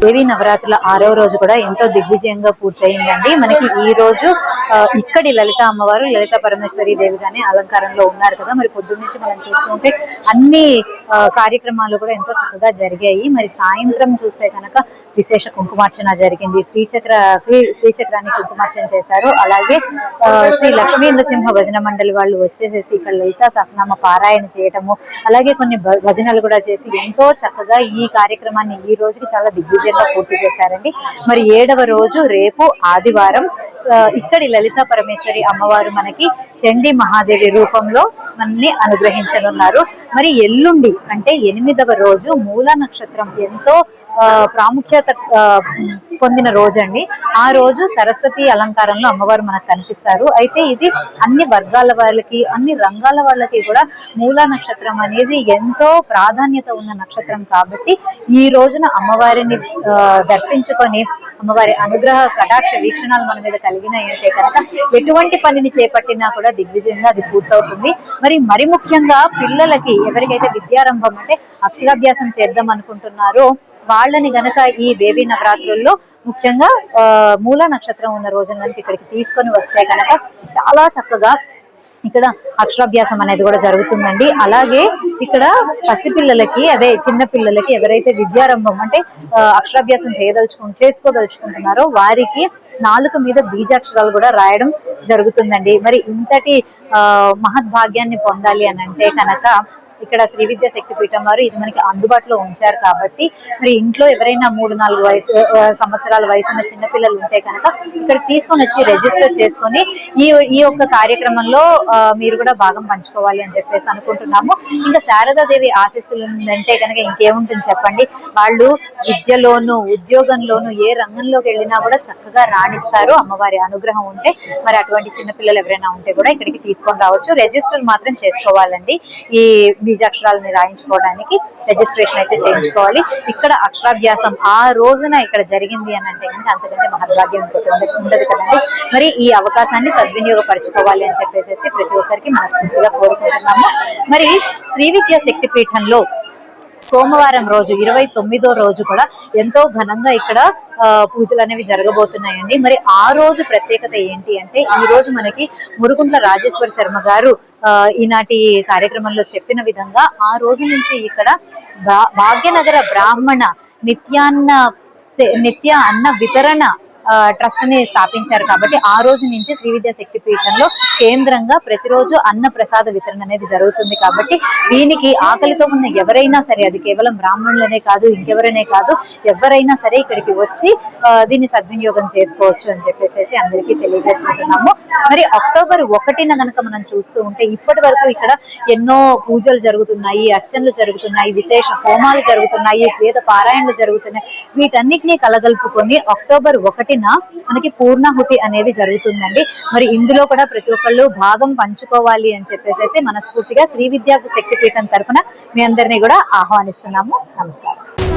దేవి నవరాత్రుల ఆరో రోజు కూడా ఎంతో దిగ్విజయంగా పూర్తయిందండి. మనకి ఈ రోజు ఇక్కడి లలిత అమ్మవారు లలిత పరమేశ్వరి దేవిగానే అలంకారంలో ఉన్నారు కదా. మరి పొద్దున్న నుంచి మనం చూసుకుంటే అన్ని కార్యక్రమాలు కూడా ఎంతో చక్కగా జరిగాయి. మరి సాయంత్రం చూస్తే కనుక విశేష కుంకుమార్చన జరిగింది. శ్రీచక్రకి శ్రీచక్రాన్ని కుంకుమార్చన చేశారు. అలాగే శ్రీ లక్ష్మీ భజన మండలి వాళ్ళు వచ్చేసేసి ఇక్కడ లలిత సహస్రనామ పారాయణ చేయటము అలాగే కొన్ని భ- భజనలు కూడా చేసి ఎంతో చక్కగా ఈ కార్యక్రమాన్ని ఈ రోజుకి చాలా దిగ్విజయం దిగ్విజయంగా పూర్తి చేశారండి. మరి ఏడవ రోజు రేపు ఆదివారం ఇక్కడి లలిత పరమేశ్వరి అమ్మవారు మనకి చండీ మహాదేవి రూపంలో మనల్ని అనుగ్రహించనున్నారు. మరి ఎల్లుండి అంటే ఎనిమిదవ రోజు మూల నక్షత్రం ఎంతో ఆ, ప్రాముఖ్యత పొందిన రోజు అండి ఆ రోజు సరస్వతి అలంకారంలో అమ్మవారు మనకు కనిపిస్తారు. అయితే ఇది అన్ని వర్గాల వాళ్ళకి అన్ని రంగాల వాళ్ళకి కూడా మూలా నక్షత్రం అనేది ఎంతో ప్రాధాన్యత ఉన్న నక్షత్రం కాబట్టి ఈ రోజున అమ్మవారిని దర్శించుకొని అమ్మవారి అనుగ్రహ కటాక్ష వీక్షణాలు మన మీద కలిగినాయి అంటే కనుక ఎటువంటి పనిని చేపట్టినా కూడా దిగ్విజయంగా అది పూర్తవుతుంది. మరి మరి ముఖ్యంగా పిల్లలకి ఎవరికైతే విద్యారంభం అంటే అక్షరాభ్యాసం చేద్దాం అనుకుంటున్నారో వాళ్ళని గనక ఈ దేవీ నవరాత్రుల్లో ముఖ్యంగా మూల నక్షత్రం ఉన్న రోజున కనుక ఇక్కడికి తీసుకొని వస్తే కనుక చాలా చక్కగా ఇక్కడ అక్షరాభ్యాసం అనేది కూడా జరుగుతుందండి. అలాగే ఇక్కడ పసిపిల్లలకి అదే చిన్న పిల్లలకి ఎవరైతే విద్యారంభం అంటే అక్షరాభ్యాసం చేయదలుచుకు చేసుకోదలుచుకుంటున్నారో వారికి నాలుక మీద బీజాక్షరాలు కూడా రాయడం జరుగుతుందండి. మరి ఇంతటి ఆ, మహద్భాగ్యాన్ని పొందాలి అని అంటే కనుక ఇక్కడ శ్రీ విద్యా శక్తి పీఠం వారు ఇది మనకి అందుబాటులో ఉంచారు కాబట్టి మరి ఇంట్లో ఎవరైనా మూడు నాలుగు వయసు సంవత్సరాల వయసు ఉన్న చిన్నపిల్లలు ఉంటే కనుక ఇక్కడ తీసుకొని వచ్చి రిజిస్టర్ చేసుకొని ఈ ఈ యొక్క కార్యక్రమంలో మీరు కూడా భాగం పంచుకోవాలి అని చెప్పేసి అనుకుంటున్నాము. ఇంకా శారదాదేవి ఆశీస్సులు ఉందంటే కనుక ఇంకేముంటుంది చెప్పండి? వాళ్ళు విద్యలోను ఉద్యోగంలోను ఏ రంగంలోకి వెళ్ళినా కూడా చక్కగా రాణిస్తారు. అమ్మవారి అనుగ్రహం ఉంటే మరి అటువంటి చిన్నపిల్లలు ఎవరైనా ఉంటే కూడా ఇక్కడికి తీసుకొని రావచ్చు. రిజిస్టర్ మాత్రం చేసుకోవాలండి. ఈ బీజాక్షరాలని రాయించుకోవడానికి రిజిస్ట్రేషన్ అయితే చేయించుకోవాలి. ఇక్కడ అక్షరాభ్యాసం ఆ రోజున ఇక్కడ జరిగింది అని అంటే కనుక అంతకంటే మహద్భాగ్యం ఉండదు కదండి. మరి ఈ అవకాశాన్ని సద్వినియోగపరచుకోవాలి అని చెప్పేసి ప్రతి ఒక్కరికి మనస్ఫూర్తిగా కోరుకుంటున్నాము. మరి శ్రీ విద్యా శక్తి పీఠంలో సోమవారం రోజు ఇరవై తొమ్మిదో రోజు కూడా ఎంతో ఘనంగా ఇక్కడ ఆ, పూజలు అనేవి జరగబోతున్నాయండి. మరి ఆ రోజు ప్రత్యేకత ఏంటి అంటే ఈ రోజు మనకి మురుగుంట్ల రాజేశ్వర శర్మ గారు ఆ, ఈనాటి కార్యక్రమంలో చెప్పిన విధంగా ఆ రోజు నుంచి ఇక్కడ భా- భాగ్యనగర బ్రాహ్మణ నిత్యాన్న సే- నిత్య అన్న వితరణ ట్రస్ట్ని స్థాపించారు కాబట్టి ఆ రోజు నుంచి శ్రీ విద్యా శక్తి పీఠంలో కేంద్రంగా ప్రతిరోజు అన్న ప్రసాద వితరణ అనేది జరుగుతుంది కాబట్టి దీనికి ఆకలితో ఉన్న ఎవరైనా సరే అది కేవలం బ్రాహ్మణులనే కాదు ఇంకెవరనే కాదు ఎవరైనా సరే ఇక్కడికి వచ్చి దీన్ని సద్వినియోగం చేసుకోవచ్చు అని చెప్పేసి అందరికీ తెలియజేసుకుంటున్నాము. మరి అక్టోబర్ ఒకటిన గనక మనం చూస్తూ ఉంటే ఇప్పటి వరకు ఇక్కడ ఎన్నో పూజలు జరుగుతున్నాయి అర్చనలు జరుగుతున్నాయి విశేష హోమాలు జరుగుతున్నాయి వేద పారాయణలు జరుగుతున్నాయి. వీటన్నిటినీ కలగలుపుకొని అక్టోబర్ ఒకటి ఒకటిన మనకి పూర్ణాహుతి అనేది జరుగుతుందండి. మరి ఇందులో కూడా ప్రతి ఒక్కళ్ళు భాగం పంచుకోవాలి అని చెప్పేసి మనస్ఫూర్తిగా శ్రీ విద్యా శక్తి పీఠం మీ అందరినీ కూడా ఆహ్వానిస్తున్నాము. నమస్కారం.